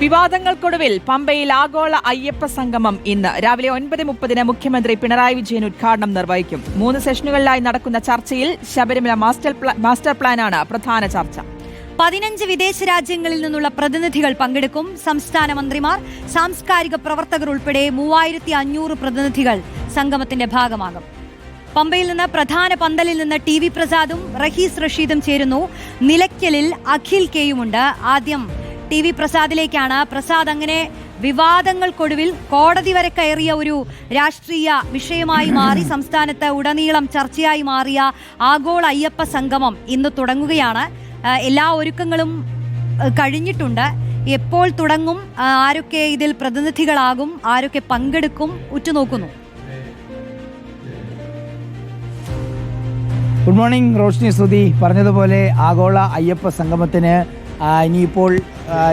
വിവാദങ്ങൾക്കൊടുവിൽ പമ്പയിൽ ആഗോള അയ്യപ്പ സംഗമം ഇന്ന്. രാവിലെ ഒൻപത് മുപ്പതിന് മുഖ്യമന്ത്രി പിണറായി വിജയൻ ഉദ്ഘാടനം നിർവഹിക്കും. മൂന്ന് സെഷനുകളിലായി നടക്കുന്ന ചർച്ചയിൽ ശബരിമല മാസ്റ്റർ മാസ്റ്റർ പ്ലാനാണ് പ്രധാന ചർച്ച. പതിനഞ്ച് വിദേശ രാജ്യങ്ങളിൽ നിന്നുള്ള പ്രതിനിധികൾ പങ്കെടുക്കും സംസ്ഥാന മന്ത്രിമാർ. സാംസ്കാരിക പ്രവർത്തകർ ഉൾപ്പെടെ മൂവായിരത്തി അഞ്ഞൂറ് പ്രതിനിധികൾ സംഗമത്തിന്റെ ഭാഗമാകും. പമ്പയിൽ നിന്ന് പ്രധാന പന്തലിൽ നിന്ന് ടി വി പ്രസാദും റഹീസ് റഷീദും ചേരുന്നു. നിലയ്ക്കലിൽ അഖിൽ കെയുമുണ്ട്. ആദ്യം ടി വി പ്രസാദിലേക്കാണ്. പ്രസാദ് അങ്ങനെ വിവാദങ്ങൾക്കൊടുവിൽ കോടതി വരെ കയറിയ ഒരു രാഷ്ട്രീയ വിഷയമായി മാറി സംസ്ഥാനത്ത് ഉടനീളം ചർച്ചയായി മാറിയ ആഗോള അയ്യപ്പ സംഗമം ഇന്ന് തുടങ്ങുകയാണ്. എല്ലാ ഒരുക്കങ്ങളും കഴിഞ്ഞിട്ടുണ്ട്. എപ്പോൾ തുടങ്ങും ആരൊക്കെ ഇതിൽ പ്രതിനിധികളാകും ആരൊക്കെ പങ്കെടുക്കും ഉറ്റുനോക്കുന്നു. Good morning Roshni Shruti. പറഞ്ഞതുപോലെ ആഗോള അയ്യപ്പ സംഗമത്തിന് ഇനിയിപ്പോൾ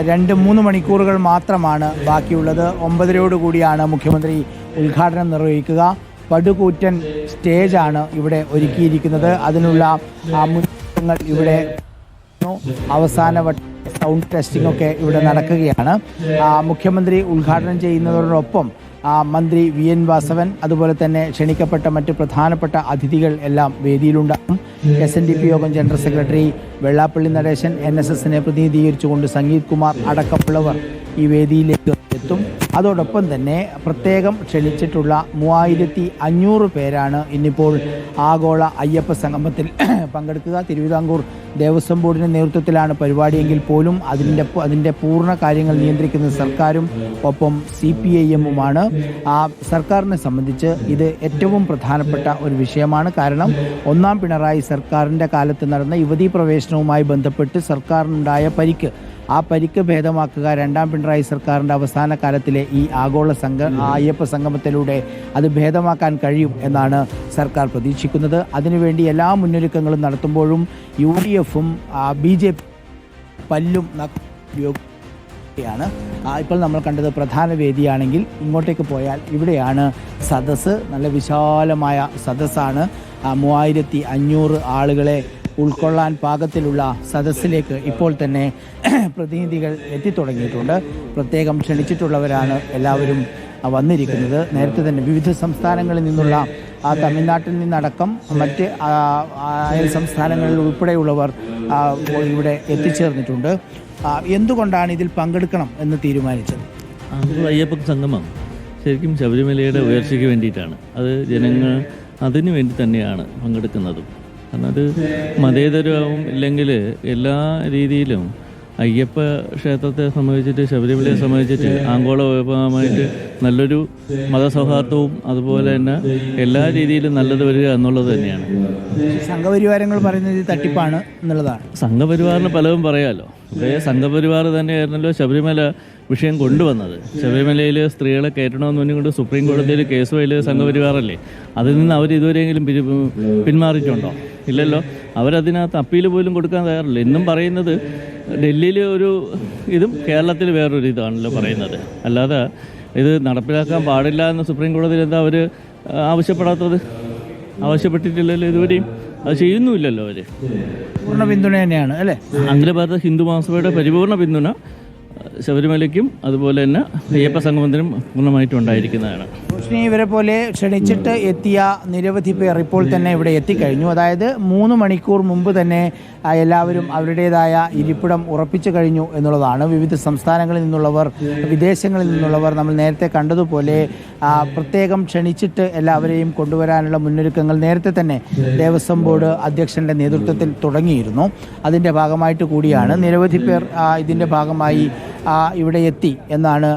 രണ്ട് മൂന്ന് മണിക്കൂറുകൾ മാത്രമാണ് ബാക്കിയുള്ളത്. ഒമ്പതരയോടുകൂടിയാണ് മുഖ്യമന്ത്രി ഉദ്ഘാടനം നിർവഹിക്കുക. പടുകൂറ്റൻ സ്റ്റേജാണ് ഇവിടെ ഒരുക്കിയിരിക്കുന്നത്. അതിനുള്ള ആ, ഇവിടെ അവസാന സൗണ്ട് ടെസ്റ്റിംഗ് ഒക്കെ ഇവിടെ നടക്കുകയാണ്. മുഖ്യമന്ത്രി ഉദ്ഘാടനം ചെയ്യുന്നതോടൊപ്പം മന്ത്രി വി എൻ വാസവൻ അതുപോലെ തന്നെ ക്ഷണിക്കപ്പെട്ട മറ്റ് പ്രധാനപ്പെട്ട അതിഥികൾ എല്ലാം വേദിയിലുണ്ടാകും എസ് എൻ ഡി പി യോഗം general secretary Vellappally Natesan N S എസിനെ പ്രതിനിധീകരിച്ചുകൊണ്ട് സംഗീത് കുമാർ അടക്കമുള്ളവർ ഈ വേദിയിലേക്ക് എത്തും. അതോടൊപ്പം തന്നെ പ്രത്യേകം ക്ഷണിച്ചിട്ടുള്ള മൂവായിരത്തി അഞ്ഞൂറ് പേരാണ് ഇന്നിപ്പോൾ ആഗോള അയ്യപ്പ സംഗമത്തിൽ പങ്കെടുക്കുക. തിരുവിതാംകൂർ ദേവസ്വം ബോർഡിന്റെ നേതൃത്വത്തിലാണ് പരിപാടിയെങ്കിൽ പോലും അതിന്റെ അതിന്റെ പൂർണ കാര്യങ്ങൾ നിയന്ത്രിക്കുന്നത് സർക്കാരും ഒപ്പം സി പി ഐ എമ്മുമാണ് ആ സർക്കാരിനെ സംബന്ധിച്ച് ഇത് ഏറ്റവും പ്രധാനപ്പെട്ട ഒരു വിഷയമാണ്. കാരണം ഒന്നാം പിണറായി സർക്കാരിന്റെ കാലത്ത് നടന്ന യുവതീ പ്രവേശനവുമായി ബന്ധപ്പെട്ട് സർക്കാരിനുണ്ടായ പരിക്ക് ആ പരിക്ക് ഭേദമാക്കുക രണ്ടാം പിണറായി സർക്കാരിന്റെ അവസാന കാലത്തിലെ ഈ ആഗോള സംഘ അയ്യപ്പ സംഗമത്തിലൂടെ അത് ഭേദമാക്കാൻ കഴിയും എന്നാണ് സർക്കാർ പ്രതീക്ഷിക്കുന്നത്. അതിനുവേണ്ടി എല്ലാ മുന്നൊരുക്കങ്ങളും നടത്തുമ്പോഴും യു ഡി എഫും ബി ജെ പല്ലും ാണ് ഇപ്പോൾ നമ്മൾ കണ്ടത് പ്രധാന വേദിയാണെങ്കിൽ ഇങ്ങോട്ടേക്ക് പോയാൽ ഇവിടെയാണ് സദസ്സ്. നല്ല വിശാലമായ സദസ്സാണ്. മൂവായിരത്തി അഞ്ഞൂറ് ആളുകളെ ഉൾക്കൊള്ളാൻ പാകത്തിലുള്ള സദസ്സിലേക്ക് ഇപ്പോൾ തന്നെ പ്രതിനിധികൾ എത്തിത്തുടങ്ങിയിട്ടുണ്ട്. പ്രത്യേകം ക്ഷണിച്ചിട്ടുള്ളവരാണ് എല്ലാവരും വന്നിരിക്കുന്നത്. നേരത്തെ തന്നെ വിവിധ സംസ്ഥാനങ്ങളിൽ നിന്നുള്ള ആ തമിഴ്നാട്ടിൽ നിന്നടക്കം മറ്റ് അയൽ സംസ്ഥാനങ്ങളിൽ ഉൾപ്പെടെയുള്ളവർ ഇവിടെ എത്തിച്ചേർന്നിട്ടുണ്ട്. എന്തുകൊണ്ടാണ് ഇതിൽ പങ്കെടുക്കണം എന്ന് തീരുമാനിച്ചത്? അയ്യപ്പ സംഗമം. ശരിക്കും ശബരിമലയുടെ ഉയർച്ചയ്ക്ക് വേണ്ടിയിട്ടാണ്. അത് ജനങ്ങൾ അതിനു വേണ്ടി തന്നെയാണ് പങ്കെടുക്കുന്നതും. കാരണം അത് മതേതരവും ഇല്ലെങ്കിൽ എല്ലാ രീതിയിലും അയ്യപ്പ ക്ഷേത്രത്തെ സംബന്ധിച്ചിട്ട് ശബരിമലയെ സംബന്ധിച്ചിട്ട് ആഗോള വ്യാപകമായിട്ട് നല്ലൊരു മതസൗഹാർദ്ദവും അതുപോലെ തന്നെ എല്ലാ രീതിയിലും നല്ലത് വരിക എന്നുള്ളത് തന്നെയാണ്. സംഘപരിവാരങ്ങൾ പറയുന്നത് തട്ടിപ്പാണ് എന്നുള്ളതാണ്. സംഘപരിവാറിന് പലതും പറയാമല്ലോ ഇവിടെ സംഘപരിവാർ തന്നെയായിരുന്നല്ലോ ശബരിമല വിഷയം കൊണ്ടുവന്നത്. ശബരിമലയിൽ സ്ത്രീകളെ കയറ്റണമെന്ന് പറഞ്ഞുകൊണ്ട് സുപ്രീം കോടതിയിൽ കേസ് ഫയൽ സംഘപരിവാറല്ലേ? അതിൽ നിന്ന് അവർ ഇതുവരെയെങ്കിലും പിന്മാറിയിട്ടുണ്ടോ? ഇല്ലല്ലോ. അവരതിനകത്ത് അപ്പീൽ പോലും കൊടുക്കാൻ തയ്യാറില്ല. ഇന്നും പറയുന്നത് ഡൽഹിയിലെ ഒരു ഇതും കേരളത്തിൽ വേറൊരു ഇതാണല്ലോ പറയുന്നത്. അല്ലാതെ ഇത് നടപ്പിലാക്കാൻ പാടില്ല എന്ന് സുപ്രീം കോടതിയിൽ എന്താ അവർ ആവശ്യപ്പെടാത്തത്? ആവശ്യപ്പെട്ടിട്ടില്ലല്ലോ ഇതുവരെയും? അത് ചെയ്യുന്നുമില്ലല്ലോ അവർ പൂർണ പിന്തുണ തന്നെയാണ് അല്ലേ? അഖില ഭാരത ഹിന്ദു മഹാസഭയുടെ പരിപൂർണ പിന്തുണ ശബരിമലയ്ക്കും അതുപോലെ തന്നെ അയ്യപ്പ സംഗമത്തിനും പൂർണമായിട്ടും ഉണ്ടായിരിക്കുന്നതാണ് റോഷിനി ഇവരെ പോലെ ക്ഷണിച്ചിട്ട് എത്തിയ നിരവധി പേർ ഇപ്പോൾ തന്നെ ഇവിടെ എത്തിക്കഴിഞ്ഞു. അതായത് മൂന്ന് മണിക്കൂർ മുമ്പ് തന്നെ എല്ലാവരും അവരുടേതായ ഇരിപ്പിടം ഉറപ്പിച്ചു കഴിഞ്ഞു എന്നുള്ളതാണ്. വിവിധ സംസ്ഥാനങ്ങളിൽ നിന്നുള്ളവർ വിദേശങ്ങളിൽ നിന്നുള്ളവർ നമ്മൾ നേരത്തെ കണ്ടതുപോലെ പ്രത്യേകം ക്ഷണിച്ചിട്ട് എല്ലാവരെയും കൊണ്ടുവരാനുള്ള മുന്നൊരുക്കങ്ങൾ നേരത്തെ തന്നെ ദേവസ്വം ബോർഡ് അധ്യക്ഷന്റെ നേതൃത്വത്തിൽ തുടങ്ങിയിരുന്നു. അതിന്റെ ഭാഗമായിട്ട് കൂടിയാണ്. നിരവധി പേർ ഇതിന്റെ ഭാഗമായി ഇവിടെ എത്തി എന്നാണ്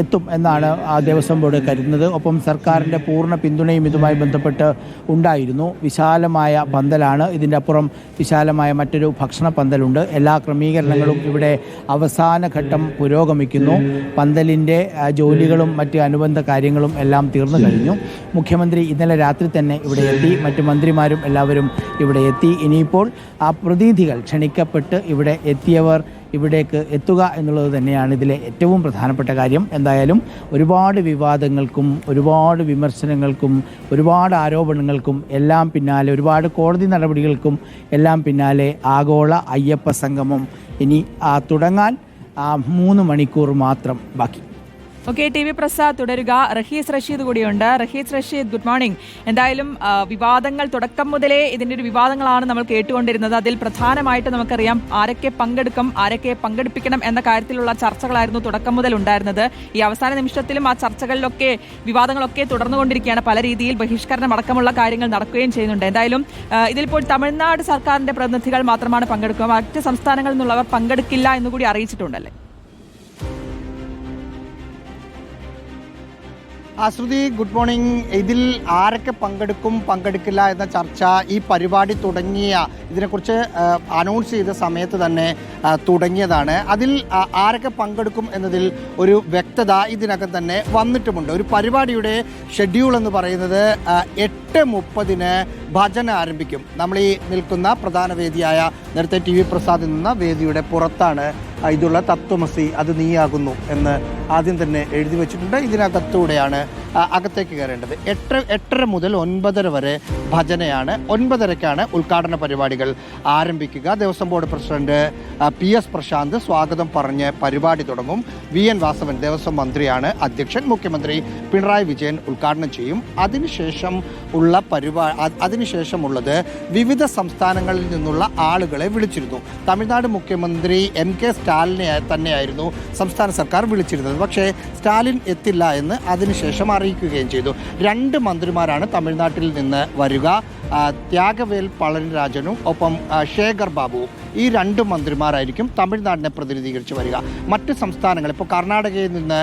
എത്തും എന്നാണ് ആ ദേവസ്വം ബോർഡ് കരുതുന്നത്. ഒപ്പം സർക്കാരിന്റെ പൂർണ പിന്തുണയും ഇതുമായി ബന്ധപ്പെട്ട് ഉണ്ടായിരുന്നു. വിശാലമായ പന്തലാണ്. ഇതിന്റെ അപ്പുറം വിശാലമായ മറ്റൊരു ഭക്ഷണ പന്തലുണ്ട്. എല്ലാ ക്രമീകരണങ്ങളും ഇവിടെ അവസാന ഘട്ടം പുരോഗമിക്കുന്നു. പന്തലിന്റെ ജോലികളും മറ്റ് അനുബന്ധ കാര്യങ്ങളും എല്ലാം തീർന്നു കഴിഞ്ഞു. മുഖ്യമന്ത്രി ഇന്നലെ രാത്രി തന്നെ ഇവിടെ എത്തി. മറ്റ് മന്ത്രിമാരും എല്ലാവരും ഇവിടെ എത്തി. ഇനിയിപ്പോൾ ആ പ്രതിനിധികൾ ക്ഷണിക്കപ്പെട്ട് ഇവിടെ എത്തിയവർ ഇവിടേക്ക് എത്തുക എന്നുള്ളത് തന്നെയാണ് ഇതിലെ ഏറ്റവും പ്രധാനപ്പെട്ട കാര്യം. എന്തായാലും ഒരുപാട് വിവാദങ്ങൾക്കും ഒരുപാട് വിമർശനങ്ങൾക്കും ഒരുപാട് ആരോപണങ്ങൾക്കും എല്ലാം പിന്നാലെ ഒരുപാട് കോടതി നടപടികൾക്കും എല്ലാം പിന്നാലെ ആഗോള അയ്യപ്പ സംഗമം ഇനി തുടങ്ങാൻ മൂന്ന് മണിക്കൂർ മാത്രം ബാക്കി. ഓക്കെ ടി വി പ്രസാദ് തുടരുക. റഹീസ് റഷീദ് കൂടിയുണ്ട്. റഹീസ് റഷീദ് ഗുഡ് മോർണിംഗ് എന്തായാലും വിവാദങ്ങൾ തുടക്കം മുതലേ ഇതിന്റെ ഒരു വിവാദങ്ങളാണ് നമ്മൾ കേട്ടുകൊണ്ടിരുന്നത്. അതിൽ പ്രധാനമായിട്ട് നമുക്കറിയാം ആരൊക്കെ പങ്കെടുക്കും ആരൊക്കെ പങ്കെടുപ്പിക്കണം എന്ന കാര്യത്തിലുള്ള ചർച്ചകളായിരുന്നു തുടക്കം മുതൽ ഉണ്ടായിരുന്നത്. ഈ അവസാന നിമിഷത്തിലും ആ ചർച്ചകളിലൊക്കെ വിവാദങ്ങളൊക്കെ തുടർന്നുകൊണ്ടിരിക്കുകയാണ്. പല രീതിയിൽ ബഹിഷ്കരണം അടക്കമുള്ള കാര്യങ്ങൾ നടക്കുകയും ചെയ്യുന്നുണ്ട്. എന്തായാലും ഇതിലിപ്പോൾ തമിഴ്നാട് സർക്കാരിന്റെ പ്രതിനിധികൾ മാത്രമാണ് പങ്കെടുക്കുക. മറ്റ് സംസ്ഥാനങ്ങളിൽ നിന്നുള്ളവർ പങ്കെടുക്കില്ല എന്നുകൂടി അറിയിച്ചിട്ടുണ്ടല്ലേ? ആശ്രുതി ഗുഡ് മോർണിംഗ് ഇതിൽ ആരൊക്കെ പങ്കെടുക്കും പങ്കെടുക്കില്ല എന്ന ചർച്ച ഈ പരിപാടി തുടങ്ങിയ ഇതിനെക്കുറിച്ച് അനൗൺസ് ചെയ്ത സമയത്ത് തന്നെ തുടങ്ങിയതാണ്. അതിൽ ആരൊക്കെ പങ്കെടുക്കും എന്നതിൽ ഒരു വ്യക്തത ഇതിനകം തന്നെ വന്നിട്ടുമുണ്ട്. ഒരു പരിപാടിയുടെ ഷെഡ്യൂൾ എന്ന് പറയുന്നത് എട്ട് മുപ്പതിന് ഭജന ആരംഭിക്കും. നമ്മൾ ഈ നിൽക്കുന്ന പ്രധാന വേദിയായ നേരത്തെ ടി വി പ്രസാദിൽ നിന്ന വേദിയുടെ പുറത്താണ് ഇതുള്ള തത്വമസി അത് നീയാകുന്നു എന്ന് ആദ്യം തന്നെ എഴുതി വെച്ചിട്ടുണ്ട്. ഇതിനകത്തൂടെയാണ് അകത്തേക്ക് കയറേണ്ടത്. എട്ട് എട്ടര മുതൽ ഒൻപതര വരെ ഭജനയാണ്. ഒൻപതരയ്ക്കാണ് ഉദ്ഘാടന പരിപാടികൾ ആരംഭിക്കുക. Devaswom board president P S Prashanth സ്വാഗതം പറഞ്ഞ് പരിപാടി തുടങ്ങും. വി എൻ വാസവൻ ദേവസ്വം മന്ത്രിയാണ് അധ്യക്ഷൻ. മുഖ്യമന്ത്രി പിണറായി വിജയൻ ഉദ്ഘാടനം ചെയ്യും. അതിനുശേഷം ഉള്ള പരിപാടി അതിനുശേഷമുള്ളത് വിവിധ സംസ്ഥാനങ്ങളിൽ നിന്നുള്ള ആളുകളെ വിളിച്ചിരുന്നു. തമിഴ്നാട് മുഖ്യമന്ത്രി എം കെ സ്റ്റാലിനെ തന്നെയായിരുന്നു സംസ്ഥാന സർക്കാർ വിളിച്ചിരുന്നത്. പക്ഷേ സ്റ്റാലിൻ എത്തില്ല എന്ന് അതിനുശേഷം അറിയിക്കുകയും ചെയ്തു. രണ്ട് മന്ത്രിമാരാണ് തമിഴ്നാട്ടിൽ നിന്ന് വരിക. ത്യാഗവേൽ പളനിരാജനും ഒപ്പം ശേഖർ ബാബുവും. ഈ രണ്ട് മന്ത്രിമാരായിരിക്കും തമിഴ്നാടിനെ പ്രതിനിധീകരിച്ച് വരിക. മറ്റ് സംസ്ഥാനങ്ങൾ ഇപ്പോൾ കർണാടകയിൽ നിന്ന്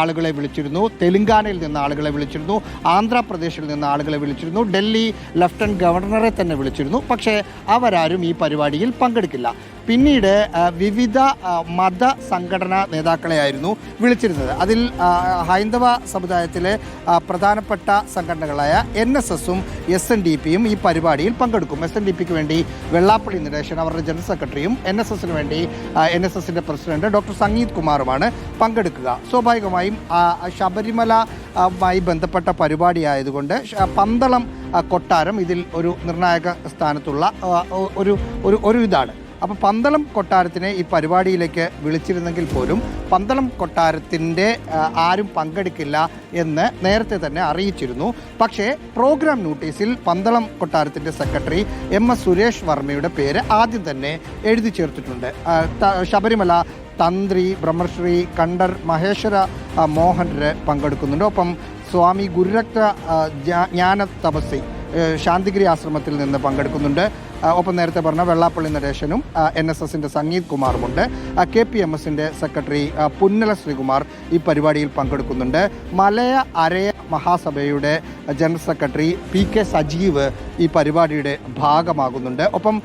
ആളുകളെ വിളിച്ചിരുന്നു തെലുങ്കാനയിൽ നിന്ന് ആളുകളെ വിളിച്ചിരുന്നു ആന്ധ്രാപ്രദേശിൽ നിന്ന് ആളുകളെ വിളിച്ചിരുന്നു ഡൽഹി ലഫ്റ്റനന്റ് ഗവർണറെ തന്നെ വിളിച്ചിരുന്നു. പക്ഷേ അവരാരും ഈ പരിപാടിയിൽ പങ്കെടുക്കില്ല. പിന്നീട് വിവിധ മത സംഘടനാ നേതാക്കളെയായിരുന്നു വിളിച്ചിരുന്നത്. അതിൽ ഹൈന്ദവ സമുദായത്തിലെ പ്രധാനപ്പെട്ട സംഘടനകളായ എൻ എസ് എസും എസ് എൻ ഡി പിയും ഈ പരിപാടിയിൽ പങ്കെടുക്കും. എസ് എൻ ഡി പിക്ക് വേണ്ടി വെള്ളാപ്പള്ളി നടേശൻ അവരുടെ ജനറൽ സെക്രട്ടറിയും എൻ എസ് എസിന് വേണ്ടി എൻ എസ് എസിന്റെ പ്രസിഡന്റ് ഡോക്ടർ സംഗീത് കുമാറുമാണ് പങ്കെടുക്കുക. സ്വാഭാവികമായും ശബരിമലമായി ബന്ധപ്പെട്ട പരിപാടി ആയതുകൊണ്ട് പന്തളം കൊട്ടാരം ഇതിൽ ഒരു നിർണായക സ്ഥാനത്തുള്ള ഒരു ഒരു ഒരു ഇതാണ്. അപ്പോൾ പന്തളം കൊട്ടാരത്തിനെ ഈ പരിപാടിയിലേക്ക് വിളിച്ചിരുന്നെങ്കിൽ പോലും പന്തളം കൊട്ടാരത്തിന്റെ ആരും പങ്കെടുക്കില്ല എന്ന് നേരത്തെ തന്നെ അറിയിച്ചിരുന്നു. പക്ഷേ പ്രോഗ്രാം നോട്ടീസിൽ പന്തളം കൊട്ടാരത്തിന്റെ സെക്രട്ടറി എം എസ് സുരേഷ് വർമ്മയുടെ പേര് ആദ്യം തന്നെ എഴുതി ചേർത്തിട്ടുണ്ട്. ശബരിമല തന്ത്രി ബ്രഹ്മശ്രീ കണ്ടർ മഹേശ്വര മോഹനര് പങ്കെടുക്കുന്നുണ്ട്. ഒപ്പം സ്വാമി ഗുരുരക്ത ജ്ഞാന തപസ്സി ശാന്തിഗിരി ആശ്രമത്തിൽ നിന്ന് പങ്കെടുക്കുന്നുണ്ട്. ഒപ്പം നേരത്തെ പറഞ്ഞ വെള്ളാപ്പള്ളി നടേശനും എൻ എസ് എസിന്റെ സംഗീത് കുമാറുമുണ്ട്. കെ പി എം എസിന്റെ സെക്രട്ടറി പുന്നല ശ്രീകുമാർ ഈ പരിപാടിയിൽ പങ്കെടുക്കുന്നുണ്ട്. Malaya Araya മഹാസഭയുടെ general secretary P K Sajeev ഈ പരിപാടിയുടെ ഭാഗമാകുന്നുണ്ട്. ഒപ്പം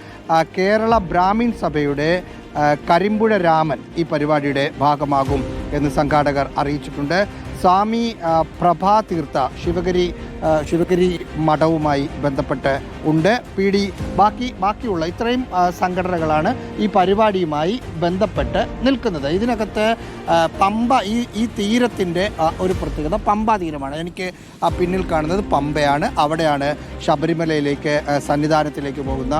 കേരള ബ്രാഹ്മിൺ സഭയുടെ കരിമ്പുഴ രാമൻ ഈ പരിപാടിയുടെ ഭാഗമാകും എന്ന് സംഘാടകർ അറിയിച്ചിട്ടുണ്ട്. സ്വാമി പ്രഭാതീർത്ഥ ശിവഗിരി ശിവഗിരി മഠവുമായി ബന്ധപ്പെട്ട് ഉണ്ട്. പി ഡി ബാക്കി ബാക്കിയുള്ള ഇത്രയും സംഘടനകളാണ് ഈ പരിപാടിയുമായി ബന്ധപ്പെട്ട് നിൽക്കുന്നത്. ഇതിനകത്ത് പമ്പ ഈ ഈ തീരത്തിന്റെ ഒരു പ്രത്യേകത പമ്പ തീരമാണ്. എനിക്ക് പിന്നിൽ കാണുന്നത് പമ്പയാണ്. അവിടെയാണ് ശബരിമലയിലേക്ക് സന്നിധാനത്തിലേക്ക് പോകുന്ന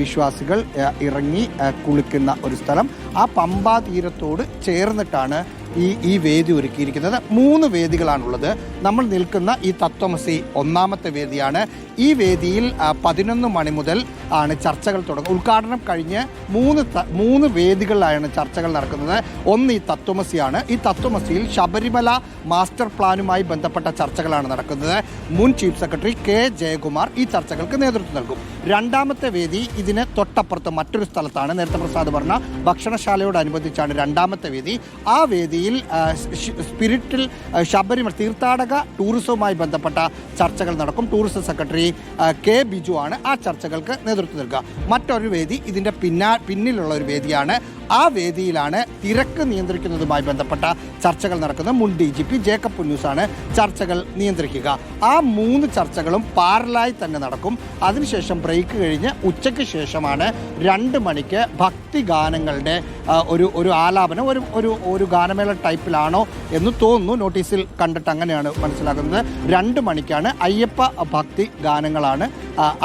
വിശ്വാസികൾ ഇറങ്ങി കുളിക്കുന്ന ഒരു സ്ഥലം. ആ പമ്പാ തീരത്തോട് ചേർന്നിട്ടാണ് ഈ ഈ വേദി ഒരുക്കിയിരിക്കുന്നത് മൂന്ന് വേദികളാണുള്ളത്. നമ്മൾ നിൽക്കുന്ന ഈ തത്വമസി ഒന്നാമത്തെ വേദിയാണ്. ഈ വേദിയിൽ പതിനൊന്ന് മണി മുതൽ ആണ് ചർച്ചകൾ തുടങ്ങുക ഉദ്ഘാടനം കഴിഞ്ഞ് മൂന്ന് മൂന്ന് വേദികളിലാണ് ചർച്ചകൾ നടക്കുന്നത്. ഒന്ന് ഈ തത്വമസിയാണ്. ഈ തത്വമസിയിൽ ശബരിമല മാസ്റ്റർ പ്ലാനുമായി ബന്ധപ്പെട്ട ചർച്ചകളാണ് നടക്കുന്നത്. മുൻ ചീഫ് സെക്രട്ടറി കെ ജയകുമാർ ഈ ചർച്ചകൾക്ക് നേതൃത്വം നൽകും. രണ്ടാമത്തെ വേദി ഇതിന് തൊട്ടപ്പുറത്ത് മറ്റൊരു സ്ഥലത്താണ്. നേരത്തെ പ്രസാദ് പറഞ്ഞ ഭക്ഷണശാലയോടനുബന്ധിച്ചാണ് രണ്ടാമത്തെ വേദി. ആ വേദിയിൽ സ്പിരിറ്റിൽ ശബരിമല തീർത്ഥാടക ടൂറിസവുമായി ബന്ധപ്പെട്ട ചർച്ചകൾ നടക്കും. ടൂറിസം സെക്രട്ടറി കെ ബിജു ആണ് ആ ചർച്ചകൾക്ക് നേതൃത്വം നൽകുക. മറ്റൊരു വേദി ഇതിന്റെ പിന്നാ പിന്നിലുള്ള ഒരു വേദിയാണ്. ആ വേദിയിലാണ് തിരക്ക് നിയന്ത്രിക്കുന്നതുമായി ബന്ധപ്പെട്ട ചർച്ചകൾ നടക്കുന്നത് മുൻ ഡി ജി പി ജേക്കബ് പുന്നൂസാണ് ചർച്ചകൾ നിയന്ത്രിക്കുക. ആ മൂന്ന് ചർച്ചകളും പാരലായി തന്നെ നടക്കും. അതിനുശേഷം ബ്രേക്ക് കഴിഞ്ഞ് ഉച്ചയ്ക്ക് ശേഷമാണ് രണ്ട് മണിക്ക് ഭക്തി ഗാനങ്ങളുടെ ഒരു ഒരു ആലാപനം ഒരു ഒരു ഒരു ഗാനമേള ടൈപ്പിലാണോ എന്ന് തോന്നുന്നു. നോട്ടീസിൽ കണ്ടിട്ട് അങ്ങനെയാണ് മനസ്സിലാക്കുന്നത് രണ്ട് മണിക്കാണ് അയ്യപ്പ ഭക്തി ഗാനങ്ങളാണ്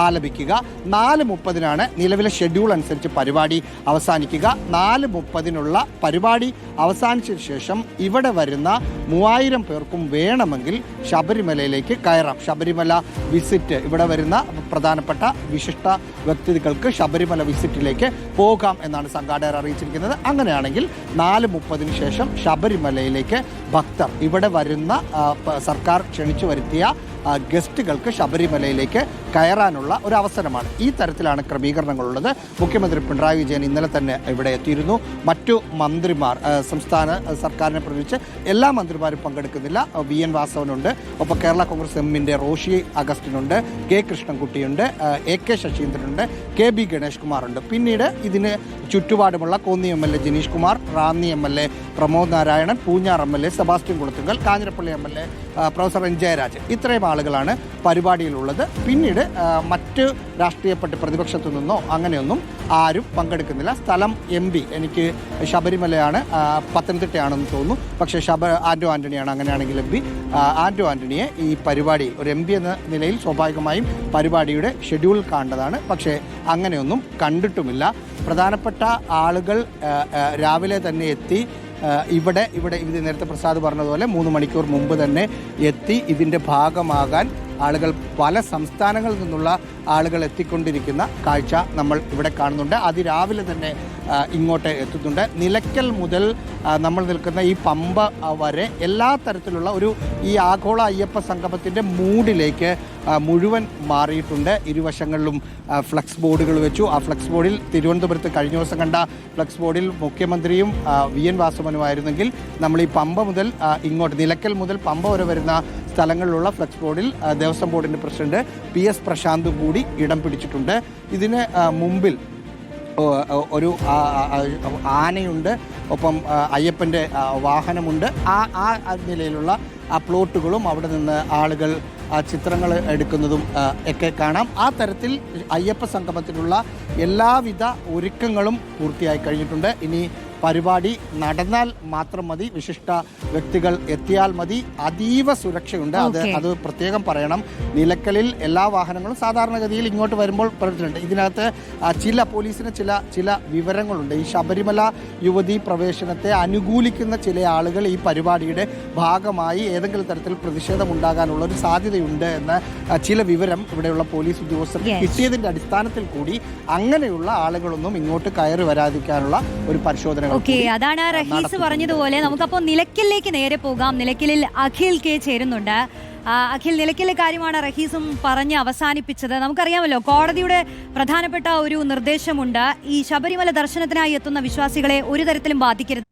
ആലപിക്കുക. നാല് മുപ്പതിനാണ് നിലവിലെ ഷെഡ്യൂൾ അനുസരിച്ച് പരിപാടി അവസാനിക്കുക. നാല് മുപ്പതിനുള്ള പരിപാടി അവസാനിച്ചതിന് ശേഷം ഇവിടെ വരുന്ന മൂവായിരം പേർക്കും വേണമെങ്കിൽ ശബരിമലയിലേക്ക് കയറാം. ശബരിമല വിസിറ്റ് ഇവിടെ വരുന്ന പ്രധാനപ്പെട്ട വിശിഷ്ട വ്യക്തികൾക്ക് ശബരിമല വിസിറ്റിലേക്ക് പോകാം എന്നാണ് സംഘാടകർ അറിയിച്ചിരിക്കുന്നത്. അങ്ങനെയാണെങ്കിൽ നാല് മുപ്പതിന് ശേഷം ശബരിമലയിലേക്ക് ഭക്തർ ഇവിടെ വരുന്ന സർക്കാർ ക്ഷണിച്ചു വരുത്തിയ ഗസ്റ്റുകൾക്ക് ശബരിമലയിലേക്ക് കയറാനുള്ള ഒരു അവസരമാണ് ഈ തരത്തിലാണ് ക്രമീകരണങ്ങളുള്ളത്. മുഖ്യമന്ത്രി പിണറായി വിജയൻ ഇന്നലെ തന്നെ ഇവിടെ എത്തിയിരുന്നു. മറ്റു മന്ത്രിമാർ സംസ്ഥാന സർക്കാരിനെ പ്രതിനിധിച്ച് എല്ലാ മന്ത്രിമാരും പങ്കെടുക്കുന്നില്ല. വി. എൻ. വാസവനുണ്ട്. ഒപ്പം കേരള കോൺഗ്രസ് എമ്മിന്റെ റോഷി അഗസ്റ്റിനുണ്ട്. കെ. കൃഷ്ണൻകുട്ടിയുണ്ട്. എ. കെ. ശശീന്ദ്രനുണ്ട്. കെ. ബി. ഗണേഷ് കുമാറുണ്ട്. പിന്നീട് ഇതിന് ചുറ്റുപാടുമുള്ള Konni M. L. A. Janeesh Kumar Ranni M. L. A. Pramod Narayanan Poonjar M. L. A. Sebastian Kulathunkal Kanjirappally M. L. A. Professor N. Jayarajan. ഇത്രയും ആളുകളാണ് പരിപാടിയിലുള്ളത്. പിന്നീട് മറ്റ് രാഷ്ട്രീയപ്പെട്ട പ്രതിപക്ഷത്തു നിന്നോ അങ്ങനെയൊന്നും ആരും പങ്കെടുക്കുന്നില്ല. സ്ഥലം എം പി. എനിക്ക് ശബരിമലയാണ് പത്തനംതിട്ടയാണെന്ന് തോന്നുന്നു. പക്ഷേ ശബ ആന്റോ ആന്റണിയാണ് അങ്ങനെയാണെങ്കിൽ എം പി. ആന്റോ ആന്റണിയെ ഈ പരിപാടി ഒരു എം പി എന്ന നിലയിൽ സ്വാഭാവികമായും പരിപാടിയുടെ ഷെഡ്യൂൾ കാണേണ്ടതാണ്. പക്ഷേ അങ്ങനെയൊന്നും കണ്ടിട്ടുമില്ല. പ്രധാനപ്പെട്ട ആളുകൾ രാവിലെ തന്നെ എത്തി ഇവിടെ ഇവിടെ ഇത് നേരത്തെ പ്രസാദ് പറഞ്ഞതുപോലെ മൂന്ന് മണിക്കൂർ മുമ്പ് തന്നെ എത്തി ഇതിന്റെ ഭാഗമാകാൻ ആളുകൾ പല സംസ്ഥാനങ്ങളിൽ നിന്നുള്ള ആളുകൾ എത്തിക്കൊണ്ടിരിക്കുന്ന കാഴ്ച നമ്മൾ ഇവിടെ കാണുന്നുണ്ട്. അതിരാവിലെ തന്നെ ഇങ്ങോട്ട് എത്തുന്നുണ്ട്. നിലയ്ക്കൽ മുതൽ നമ്മൾ നിൽക്കുന്ന ഈ പമ്പ വരെ എല്ലാ തരത്തിലുള്ള ഒരു ഈ ആഗോള അയ്യപ്പ സംഗമത്തിന്റെ മൂഡിലേക്ക് മുഴുവൻ മാറിയിട്ടുണ്ട്. ഇരുവശങ്ങളിലും ഫ്ലക്സ് ബോർഡുകൾ വെച്ചു. ആ ഫ്ലക്സ് ബോർഡിൽ തിരുവനന്തപുരത്ത് കഴിഞ്ഞ ദിവസം കണ്ട ഫ്ലക്സ് ബോർഡിൽ മുഖ്യമന്ത്രിയും വി. എൻ. വാസവനുമായിരുന്നെങ്കിൽ നമ്മൾ ഈ പമ്പ മുതൽ ഇങ്ങോട്ട് നിലയ്ക്കൽ മുതൽ പമ്പ വരെ വരുന്ന സ്ഥലങ്ങളിലുള്ള ഫ്ലക്സ് ബോർഡിൽ ദേവസ്വം ബോർഡിന്റെ പ്രസിഡന്റ് പി. എസ്. പ്രശാന്തും കൂടി ഇടം പിടിച്ചിട്ടുണ്ട്. ഇതിന് മുമ്പിൽ ഒരു ആനയുണ്ട്. ഒപ്പം അയ്യപ്പന്റെ വാഹനമുണ്ട്. ആ ആ നിലയിലുള്ള ആ പ്ലോട്ടുകളും അവിടെ നിന്ന് ആളുകൾ ചിത്രങ്ങൾ എടുക്കുന്നതും ഒക്കെ കാണാം. ആ തരത്തിൽ അയ്യപ്പ സംഗമത്തിനുള്ള എല്ലാവിധ ഒരുക്കങ്ങളും പൂർത്തിയായി കഴിഞ്ഞിട്ടുണ്ട്. ഇനി പരിപാടി നടന്നാൽ മാത്രം മതി. വിശിഷ്ട വ്യക്തികൾ എത്തിയാൽ മതി. അതീവ സുരക്ഷയുണ്ട്. അത് അത് പ്രത്യേകം പറയണം. നിലക്കലിൽ എല്ലാ വാഹനങ്ങളും സാധാരണഗതിയിൽ ഇങ്ങോട്ട് വരുമ്പോൾ പറഞ്ഞിട്ടുണ്ട് ഇതിനകത്ത് ചില പോലീസിന് ചില ചില വിവരങ്ങളുണ്ട്. ഈ ശബരിമല യുവതി പ്രവേശനത്തെ അനുകൂലിക്കുന്ന ചില ആളുകൾ ഈ പരിപാടിയുടെ ഭാഗമായി ഏതെങ്കിലും തരത്തിൽ പ്രതിഷേധമുണ്ടാകാനുള്ള ഒരു സാധ്യതയുണ്ട് എന്ന ചില വിവരം ഇവിടെയുള്ള പോലീസ് ഉദ്യോഗസ്ഥർക്ക് കിട്ടിയതിന്റെ കിട്ടിയതിന്റെ അടിസ്ഥാനത്തിൽ കൂടി അങ്ങനെയുള്ള ആളുകളൊന്നും ഇങ്ങോട്ട് കയറി വരാതിരിക്കാനുള്ള ഒരു പരിശോധന ഓക്കെ അതാണ് റഹീസ് പറഞ്ഞതുപോലെ നമുക്കപ്പോ നിലയ്ക്കലിലേക്ക് നേരെ പോകാം. നിലയ്ക്കലിൽ അഖിൽ കെ ചേരുന്നുണ്ട്. അഖിൽ നിലയ്ക്കലിലെ കാര്യമാണ് റഹീസും പറഞ്ഞ് അവസാനിപ്പിച്ചത്. നമുക്കറിയാമല്ലോ കോടതിയുടെ പ്രധാനപ്പെട്ട ഒരു നിർദ്ദേശമുണ്ട്. ഈ ശബരിമല ദർശനത്തിനായി എത്തുന്ന വിശ്വാസികളെ ഒരു തരത്തിലും ബാധിക്കരുത്.